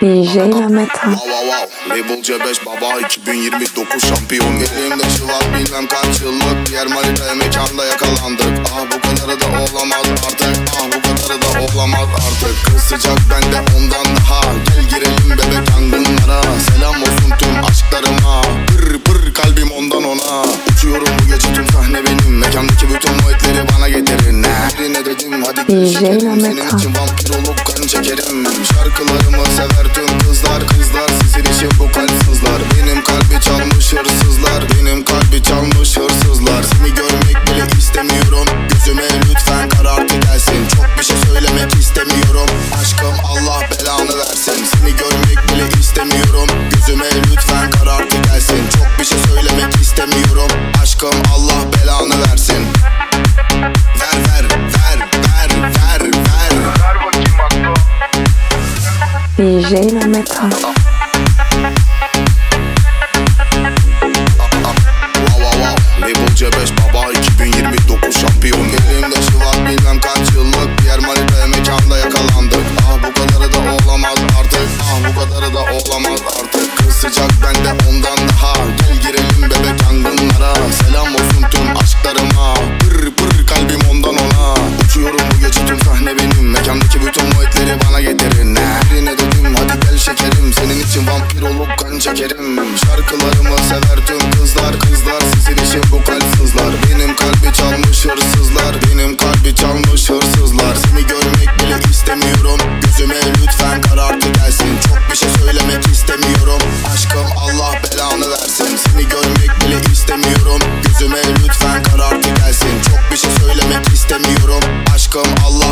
DJ Mehmet Han. Wow wow wow. Label C5 baba 2029 şampiyon. Elimde şıvat bilmem kaç yıllık. Diğer manitaya mekanda yakalandık. Ah bu kadarı da olamaz artık. Ah bu kadarı da olamaz artık. Kız sıcak bende ondan daha. Gel girelim bebek yangınlara Tüm sahne benim. Mekandaki bütün muhitleri bana getirin. Ne? Dedim? Hadi şekerim Mehmet Senin için vampir olup kan çekerim. Şarkılarımı sever tüm kızlar. Kızlar sizin için bu kalpsizler Yüzüme lütfen karartı gelsin. Çok bir şey söylemek istemiyorum. Aşkım Allah belanı versin. Ver ver ver ver ver ver. DJ Mehmet Han C5 baba 2029 şampiyon. Elimde şu var bilmem kaç yıllık Diğer manita mekan sıcak bende ondan daha. Gel girelim bebek yangınlara. Selam olsun tüm aşklarıma. Pır pır kalbim ondan ona. Uçuyorum bu gece tüm sahne benim. Mekandaki bütün muhitleri bana getirin. Birine dedim hadi gel şekerim. Senin için vampir olup kan çekerim. Şarkılarımı sever tüm kızlar. Kızlar sizin için bu kalp sızlar Beni Allah'ım Allah